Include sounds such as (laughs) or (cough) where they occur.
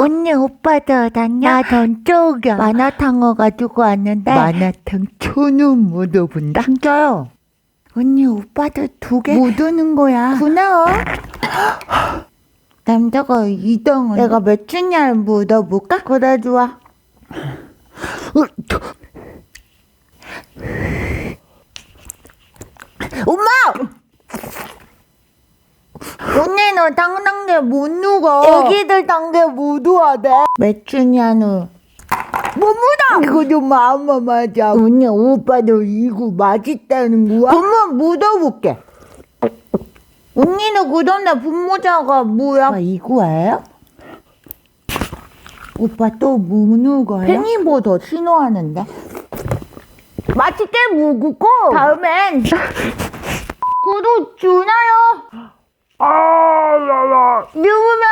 언니 오빠도 다녀? 나 전쪽이야. 마라탕어 가지고 왔는데. 마라탕 천원 묻어본다. 진짜요? 언니 오빠도 두 개? 묻어는 거야. 구나 남자가 이덩은 내가 몇 주냐를 묻어볼까? 그래 좋아 어, 저, 엄마! 언니는 당당게 못 누워 애기들 당게 못 누워 돼몇 주냐는 못 묻어 이거 좀 마음만 맞아. 언니 오빠도 이거 맛있다는 거야? 그러면 묻어볼게 언니는 그전에 분모자가 뭐야? 아, 이거예요? 오빠 또 묻는 거야? 팽이버섯 신호하는데 맛있게 묵고 다음엔 (laughs) 구독